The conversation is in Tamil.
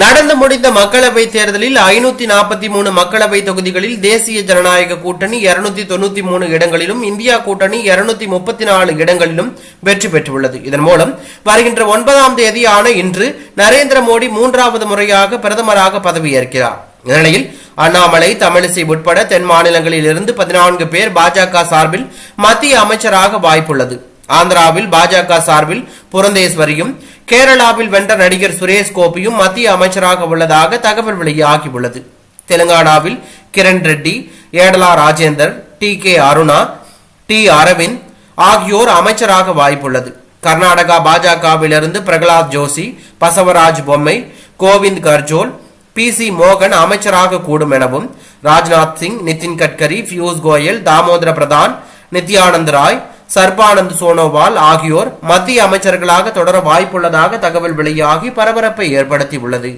நடந்து முடிந்த மக்களவை தேர்தலில் ஐநூத்தி நாற்பத்தி மூணு மக்களவை தொகுதிகளில் தேசிய ஜனநாயக கூட்டணி இருநூத்தி தொண்ணூத்தி மூணு இடங்களிலும் இந்தியா கூட்டணி இருநூத்தி முப்பத்தி நாலு இடங்களிலும் வெற்றி பெற்றுள்ளது. இதன் மூலம் வருகின்ற ஒன்பதாம் தேதியான இன்று நரேந்திர மோடி மூன்றாவது முறையாக பிரதமராக பதவியேற்கிறார். இந்நிலையில் அண்ணாமலை தமிழிசை உட்பட தென் மாநிலங்களில் இருந்து பதினான்கு பேர் பாஜக சார்பில் மத்திய அமைச்சராக வாய்ப்புள்ளது. ஆந்திராவில் பாஜக சார்பில் புரந்தேஸ்வரியும் கேரளாவில் வென்ற நடிகர் சுரேஷ் கோபியும் மத்திய அமைச்சராக உள்ளதாக தகவல் வெளியாகியுள்ளது தெலுங்கானாவில் Kiran Reddy Etela Rajender D K Aruna D Arvind ஆகியோர் அமைச்சராக வாய்ப்புள்ளது. கர்நாடகா பாஜகவிலிருந்து பிரகலாத் ஜோஷி பசவராஜ் பொம்மை கோவிந்த் கர்ஜோல் பி சி மோகன் அமைச்சராக கூடும் எனவும் ராஜ்நாத் சிங் நிதின் கட்கரி பியூஷ் கோயல் தாமோதர பிரதான் நித்யானந்த் ராய் சர்பானந்த் சோனோவால் ஆகியோர் மத்திய அமைச்சர்களாக தொடர வாய்ப்புள்ளதாக தகவல் வெளியாகி பரபரப்பை ஏற்படுத்தியுள்ளது.